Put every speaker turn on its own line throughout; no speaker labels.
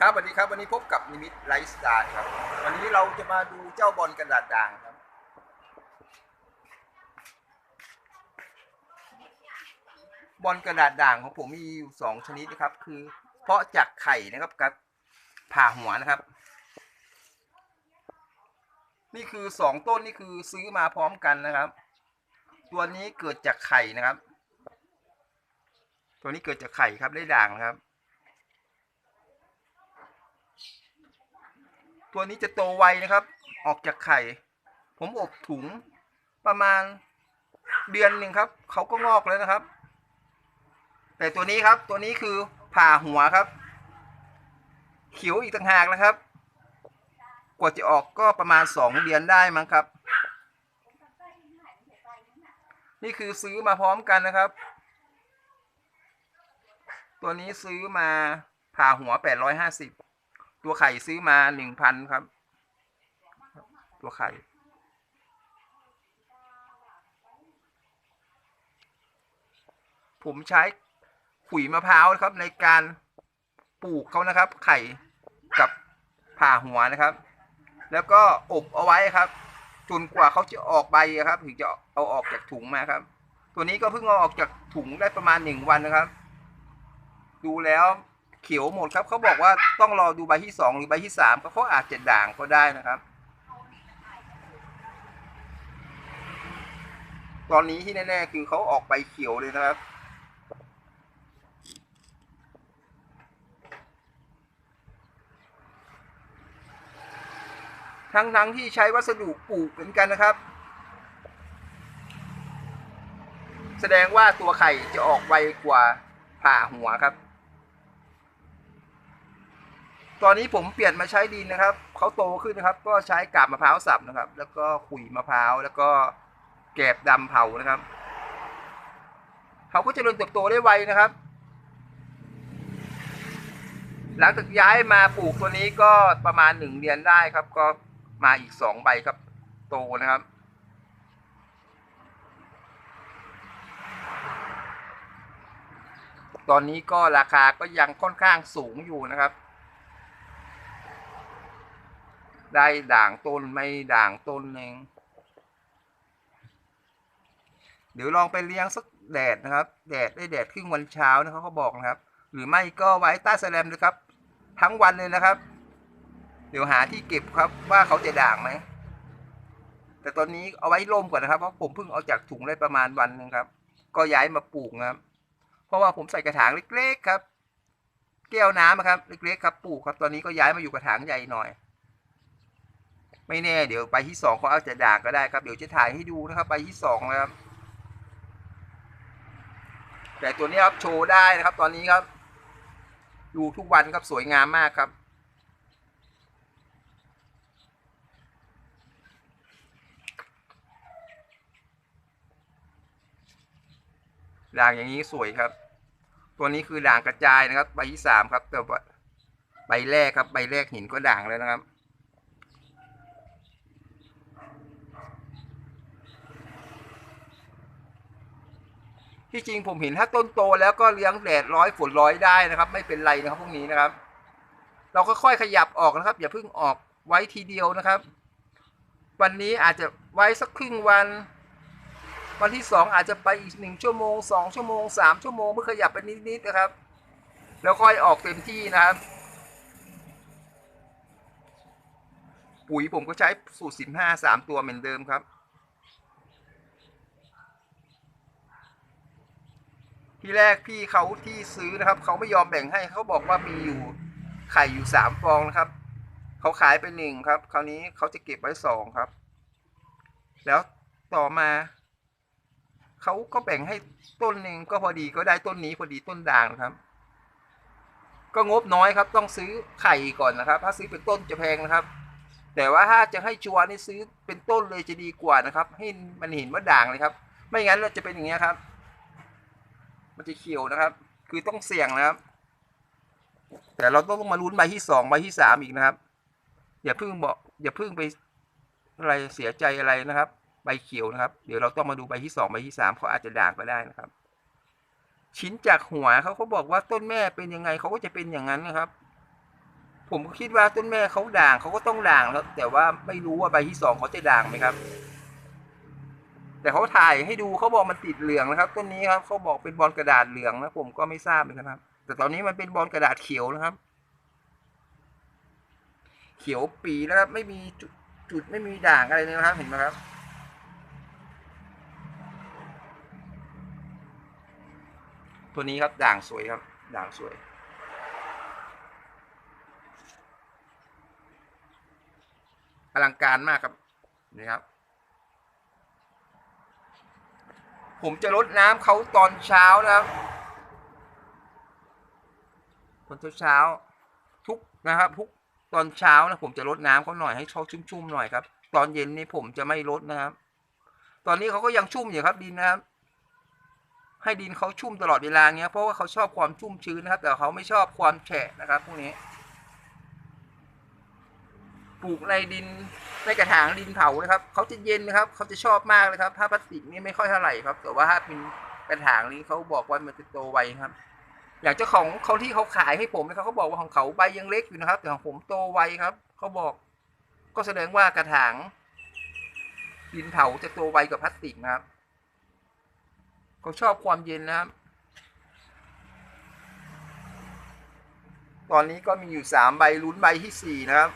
ครับสวัสดีครับวันนี้พบกับนิมิตไลฟ์สไตล์ครับ วันนี้เราจะมาดูเจ้าบอลกระดาษด่างครับ บอลกระดาษด่างของผมมีอยู่สองชนิดนะครับ คือเพาะจากไข่นะครับกับผ่าหัวนะครับ นี่คือสองต้นนี่คือซื้อมาพร้อมกันนะครับ ตัวนี้เกิดจากไข่นะครับ ตัวนี้เกิดจากไข่ครับได้ด่างนะครับ ตัวนี้จะโตไวนะครับ ออกจากไข่ ผมอบถุงประมาณเดือนหนึ่งครับ เขาก็งอกแล้วนะครับ แต่ตัวนี้ครับตัวนี้คือผ่าหัวครับเขียวอีกต่างหากนะครับ กว่าจะออกก็ประมาณสองเดือนได้มั้งครับ นี่คือซื้อมาพร้อมกันนะครับ ตัวนี้ซื้อมาผ่าหัวแปดร้อยห้าสิบ ตัวไข่ซื้อมาหนึ่งพันครับ ตัวไข่ ผมใช้ขุยมะพร้าวนะครับในการปลูกเขานะครับ ไข่กับผ่าหัวนะครับ แล้วก็อบเอาไว้ครับจนกว่าเขาจะออกใบครับ ถึงจะเอาออกจากถุงมาครับ ตัวนี้ก็เพิ่งเอาออกจากถุงได้ประมาณหนึ่งวันนะครับ ดูแล้ว เขียวหมดครับเขาบอกว่าต้องรอดูใบที่สองหรือใบที่สามเขาอาจจะด่างก็ได้นะครับ ตอนนี้ที่แน่ๆคือเขาออกใบเขียวเลยนะครับทั้งๆที่ใช้วัสดุปลูกเหมือนกันนะครับ แสดงว่าตัวไข่จะออกไวกว่าผ่าหัวครับ ตอนนี้ผมเปลี่ยนมาใช้ดินนะครับเขาโตขึ้นนะครับ ก็ใช้กาบมะพร้าวสับนะครับ แล้วก็ขุยมะพร้าวแล้วก็แกบดำเผานะครับเขาก็จะเริญเติบโตได้ไวนะครับ หลังจากย้ายมาปลูกตัวนี้ก็ประมาณหนึ่งเดือนได้ครับ ก็มาอีกสองใบครับ โตนะครับตอนนี้ก็ราคาก็ยังค่อนข้างสูงอยู่นะครับ ได้ด่างต้นไม่ด่างต้นเองเดี๋ยวลองไปเลี้ยงสักแดดนะครับ แดดได้แดดครึ่งวันเช้านะเขาบอกนะครับ หรือไม่ก็ไว้ใต้แสลมเลยครับ ทั้งวันเลยนะครับ เดี๋ยวหาที่เก็บครับว่าเขาจะด่างไหมแต่ตอนนี้เอาไว้ร่มก่อนนะครับเพราะผมเพิ่งเอาจากถุงได้ประมาณวันหนึงครับ ก็ย้ายมาปลูกครับ เพราะว่าผมใส่กระถางเล็กๆครับ แก้วน้ำอะครับ เล็กๆครับปลูกครับ ตอนนี้ก็ย้ายมาอยู่กระถางใหญ่หน่อย ไม่แน่เดี๋ยวใบที่สองเขาอาจจะด่างก็ได้ครับ เดี๋ยวจะถ่ายให้ดูนะครับใบที่สองนะครับ แต่ตัวนี้ครับโชว์ได้นะครับ ตอนนี้ครับ ดูทุกวันครับสวยงามมากครับด่างอย่างนี้สวยครับ ตัวนี้คือด่างกระจายนะครับ ใบที่สามครับแต่ใบแรกครับ ใบแรกหินก็ด่างแล้วนะครับ ที่จริงผมเห็นถ้าต้นโตแล้วก็เลี้ยงแดดร้อยฝนร้อยได้นะครับ ไม่เป็นไรนะครับพวกนี้นะครับ เราก็ค่อยขยับออกนะครับ อย่าเพิ่งออกไว้ทีเดียวนะครับ วันนี้อาจจะไว้สักครึ่งวัน วันที่สองอาจจะไปอีกหนึ่งชั่วโมงสองชั่วโมงสามชั่วโมงเพื่อขยับไปนิดๆนะครับ แล้วค่อยออกเต็มที่นะครับปุ๋ยผมก็ใช้สูตรสิบห้าสามตัวเหมือนเดิมครับ ที่แรกพี่เขาที่ซื้อนะครับเขาไม่ยอมแบ่งให้เขาบอกว่ามีอยู่ไข่อยู่สามฟองนะครับเขาขายไปหนึ่งครับ คราวนี้เขาจะเก็บไว้สองครับ แล้วต่อมาเขาก็แบ่งให้ต้นหนึ่งก็พอดีก็ได้ต้นนี้พอดีต้นด่างนะครับ ก็งบน้อยครับต้องซื้อไข่ก่อนนะครับ ถ้าซื้อเป็นต้นจะแพงนะครับ แต่ว่าถ้าจะให้ชัวร์นี่ซื้อเป็นต้นเลยจะดีกว่านะครับ ให้มันเห็นว่าด่างเลยครับ ไม่งั้นเราจะเป็นอย่างเงี้ครับ มันจะเขียวนะครับ คือต้องเสี่ยงนะครับ แต่เราต้องมาลุ้นใบที่สองใบที่สามอีกนะครับ อย่าเพิ่งบอกอย่าเพิ่งไปอะไรเสียใจอะไรนะครับ ใบเขียวนะครับ เดี๋ยวเราต้องมาดูใบที่สองใบที่สามเขาอาจจะด่างก็ได้นะครับ ชิ้นจากหัวเขาเขาบอกว่าต้นแม่เป็นยังไงเขาก็จะเป็นอย่างนั้นนะครับ ผมก็คิดว่าต้นแม่เขาด่างเขาก็ต้องด่างแล้ว แต่ว่าไม่รู้ว่าใบที่สองเขาจะด่างไหมครับ แต่เขาถ่ายให้ดูเขาบอกมันติดเหลืองนะครับ ต้นนี้ครับเขาบอกเป็นบอลกระดาษเหลืองนะผมก็ไม่ทราบเหมือนกันครับ แต่ตอนนี้มันเป็นบอลกระดาษเขียวนะครับ เขียวปีนะครับ ไม่มีจุดจุดไม่มีด่างอะไรเลยนะครับ เห็นไหมครับ ตัวนี้ครับด่างสวยครับ ด่างสวยอลังการมากครับนี่ครับ ผมจะรดน้ำเขาตอนเช้านะครับตอนเช้าทุกนะครับ ทุกตอนเช้านะผมจะรดน้ำเขาหน่อยให้เขาชุ่มๆหน่อยครับ ตอนเย็นนี่ผมจะไม่รดนะครับ ตอนนี้เขาก็ยังชุ่มอยู่ครับดินนะครับ ให้ดินเขาชุ่มตลอดเวลาเงี้ยเพราะว่าเขาชอบความชุ่มชื้นนะครับ แต่เขาไม่ชอบความแฉะนะครับพวกนี้ ลูกในดินในกระถางดินเผานะครับเขาจะเย็นนะครับเขาจะชอบมากเลยครับ ถ้าพลาสติกนี่ไม่ค่อยเท่าไหร่ครับ แต่ว่าถ้าเป็นกระถางนี้เขาบอกว่ามันจะโตไวครับ อย่างเจ้าของเขาที่เขาขายให้ผมนะครับเขาบอกว่าของเขาใบยังเล็กอยู่นะครับ แต่ของผมโตไวครับเขาบอก ก็แสดงว่ากระถาง ดินเผาจะโตไวกว่าพลาสติกนะครับเขาชอบความเย็นนะครับตอนนี้ก็มีอยู่สามใบลุ้นใบที่สี่นะครับ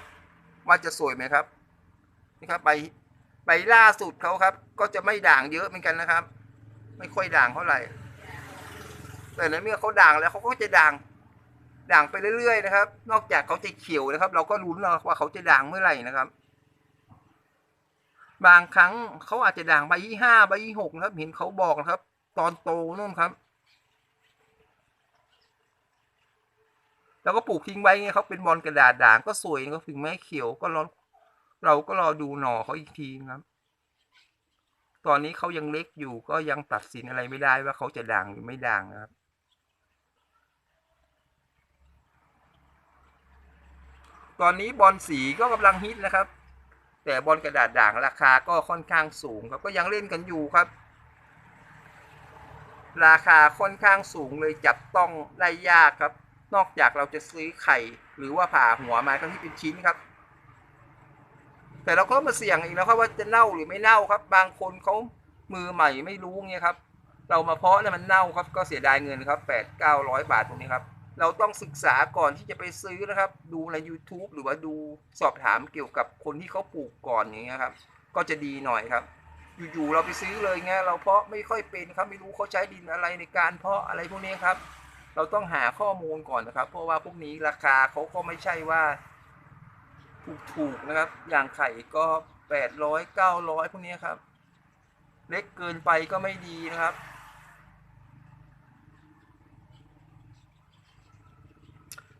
ว่าจะสวยไหมครับนี่ครับใบใบล่าสุดเขาครับ ก็จะไม่ด่างเยอะเหมือนกันนะครับ ไม่ค่อยด่างเท่าไหร่ แต่ในเมื่อเขาด่างแล้วเขาก็จะด่างด่างไปเรื่อยๆนะครับ นอกจากเขาจะเขียวนะครับ เราก็ลุ้นแล้วว่าเขาจะด่างเมื่อไหร่นะครับ บางครั้งเขาอาจจะด่างใบที่ห้าใบที่หกนะครับ เห็นเขาบอกนะครับ ตอนโตนู่นครับ แล้วก็ปลูกทิ้งไว้เงี้ยเขาเป็นบอลกระดาษด่างก็สวยก็ถึงแม้เขียวก็รอเราก็รอดูหน่อเขาอีกทีครับ ตอนนี้เขายังเล็กอยู่ก็ยังตัดสินอะไรไม่ได้ว่าเขาจะด่างหรือไม่ด่างนะครับตอนนี้บอลสีก็กำลังฮิตนะครับ แต่บอลกระดาษด่างราคาก็ค่อนข้างสูงครับก็ยังเล่นกันอยู่ครับ ราคาค่อนข้างสูงเลยจับต้องได้ยากครับ นอกจากเราจะซื้อไข่ หรือว่าผ่าหัวมาก็ที่เป็นชิ้นครับ แต่เราก็มาเสี่ยงอีกนะครับว่าจะเน่าหรือไม่เน่าครับ บางคนเขามือใหม่ไม่รู้เงี้ยครับ เรามาเพาะแล้วมันเน่าครับ ก็เสียดายเงินครับแปดเก้าร้อยบาทตรงนี้ครับ เราต้องศึกษาก่อนที่จะไปซื้อนะครับ ดูใน YouTube หรือว่าดูสอบถามเกี่ยวกับคนที่เขาปลูกก่อนอย่างเงี้ยครับ ก็จะดีหน่อยครับอยู่ๆเราไปซื้อเลยเงี้ยเราเพาะไม่ค่อยเป็นครับไม่รู้เขาใช้ดินอะไรในการเพาะอะไรพวกนี้ครับ เราต้องหาข้อมูลก่อนนะครับ เพราะว่าพวกนี้ราคาเขาก็ไม่ใช่ว่า ถูกๆนะครับ อย่างไข่ก็แปดร้อยเก้าร้อยพวกนี้ครับ เล็กเกินไปก็ไม่ดีนะครับ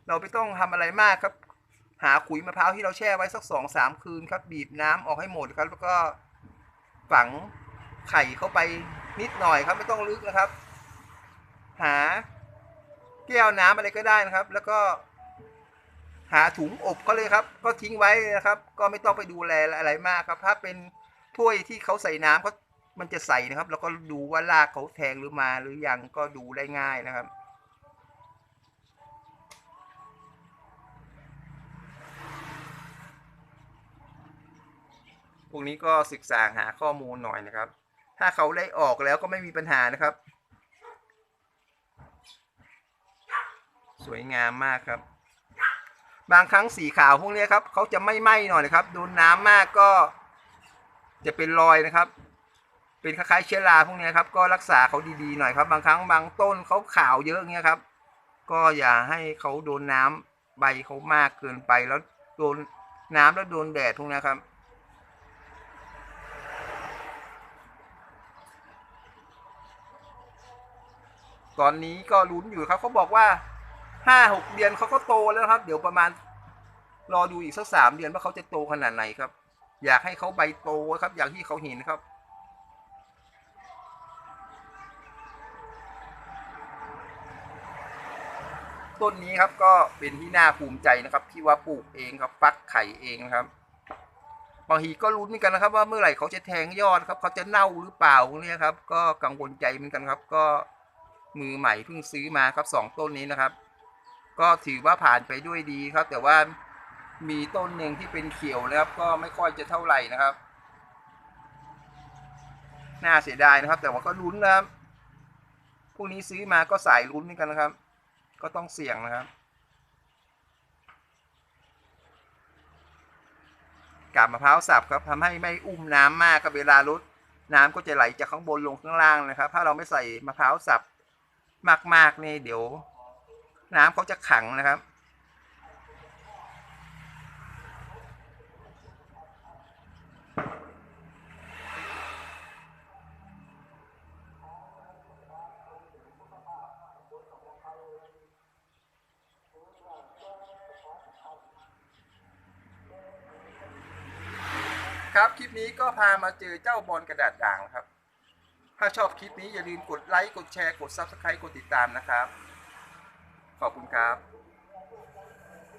เราไม่ต้องทำอะไรมากครับ หาขุยมะพร้าวที่เราแช่ไว้สักสองสามคืนครับ บีบน้ำออกให้หมดครับ แล้วก็ฝังไข่เข้าไปนิดหน่อยครับไม่ต้องลึกนะครับ หา แก้วน้ำอะไรก็ได้นะครับ แล้วก็ หาถุงอบเขาเลยครับ ก็ทิ้งไว้นะครับ ก็ไม่ต้องไปดูแลอะไรมากครับ ถ้าเป็นถ้วยที่เขาใส่น้ำก็มันจะใส่นะครับ แล้วก็ดูว่ารากเขาแทงหรือมาหรือยังก็ดูได้ง่ายนะครับพวกนี้ก็ศึกษาหาข้อมูลหน่อยนะครับ ถ้าเขาได้ออกแล้วก็ไม่มีปัญหานะครับ วยงามมากครับ บางครั้งสีขาวพวกนี้ครับเขาจะไม่ไหม้หน่อยนะครับโดนน้ำมากก็ จะเป็นรอยนะครับ เป็นคล้ายๆเชื้อราพวกนี้ครับ ก็รักษาเขาดีๆหน่อยครับ บางครั้งบางต้นเขาขาวเยอะเงี้ยครับ ก็อย่าให้เขาโดนน้ำใบเขามากเกินไปแล้วโดนน้ำแล้วโดนแดดพวกนี้ครับตอนนี้ก็ลุ้นอยู่ครับเขาบอกว่า ห้าหกเดือนเขาก็โตแล้วครับ เดี๋ยวประมาณ รอดูอีกสักสามเดือนว่าเขาจะโตขนาดไหนครับ อยากให้เขาใบโตครับ อย่างที่เขาเห็นครับต้นนี้ครับก็เป็นที่น่าภูมิใจนะครับ ที่ว่าปลูกเองครับฟักไข่เองนะครับบางทีก็ลุ้นเหมือนกันนะครับ ว่าเมื่อไหร่เขาจะแทงยอดครับ เขาจะเน่าหรือเปล่าเนี่ยครับ ก็กังวลใจเหมือนกันครับ ก็มือใหม่เพิ่งซื้อมาครับสองต้นนี้นะครับ ก็ถือว่าผ่านไปด้วยดีครับ แต่ว่ามีต้นหนึ่งที่เป็นเขียวนะครับ ก็ไม่ค่อยจะเท่าไหร่นะครับ น่าเสียดายนะครับ แต่ว่าก็ลุ้นนะครับพวกนี้ซื้อมาก็สายลุ้นเหมือนกันนะครับ ก็ต้องเสี่ยงนะครับกาบมะพร้าวสับครับทำให้ไม่อุ้มน้ำมากครับเวลาลดน้ำก็จะไหลจากข้างบนลงข้างล่างนะครับ ถ้าเราไม่ใส่มะพร้าวสับมากๆนี่เดี๋ยว น้ำเขาจะขังนะครับ ครับคลิปนี้ก็พามาเจอเจ้าบอลกระดาษด่างนะครับ ถ้าชอบคลิปนี้อย่าลืมกดไลค์ กดแชร์ กด Subscribe กดติดตามนะครับ ขอบคุณครับ